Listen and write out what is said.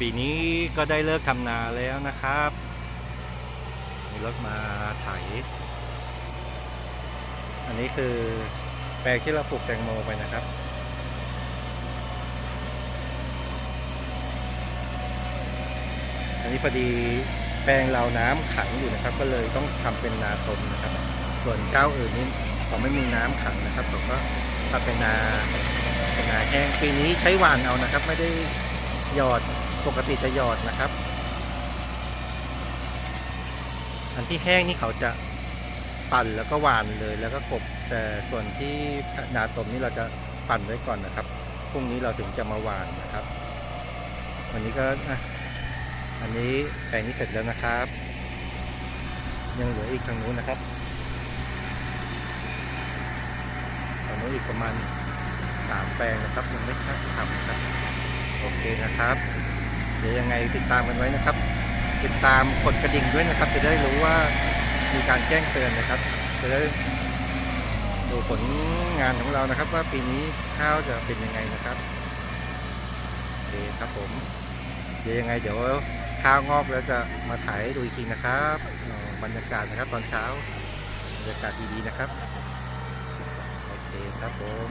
ปีนี้ก็ได้เลิกทำนาแล้วนะครับ มีรถมาไถ อันนี้คือแปลงที่เราปลูกแตงโมไปนะครับ อันนี้พอดีแปลงเราน้ำขังอยู่นะครับ ก็เลยต้องทำเป็นนาตมนะครับ ส่วนเก้าอื่นนี้เขาไม่มีน้ำขังนะครับผมก็ทำเป็นนาเป็นนาแห้งปีนี้ใช้หวานเอานะครับ ไม่ได้หยอด ปกติจะหยอดนะครับ อันที่แห้งนี่เขาจะปั่นแล้วก็หวานเลยแล้วก็กบแต่ส่วนที่นาตมนี่เราจะปั่นไว้ก่อนนะครับพรุ่งนี้เราถึงจะมาหวานนะครับ วันนี้ก็อันนี้แปลงนี้เสร็จแล้วนะครับ ยังเหลืออีกทางนู้นนะครับทางนู้นอีกประมาณสามแปลงนะครับยังไม่ชัดทำนะครับ โอเคนะครับ เดี๋ยวยังไงติดตามกันไว้นะครับ ติดตามกดกระดิ่งด้วยนะครับ จะได้รู้ว่ามีการแจ้งเตือนนะครับ จะได้ดูผลงานของเรานะครับ ว่าปีนี้ข้าวจะเป็นยังไงนะครับโอเคครับผม เดี๋ยวยังไง เดี๋ยวข้าวงอกแล้วจะมาถ่ายดูอีกทีนะครับบรรยากาศนะครับตอนเช้าบรรยากาศดีๆนะครับโอเคครับผม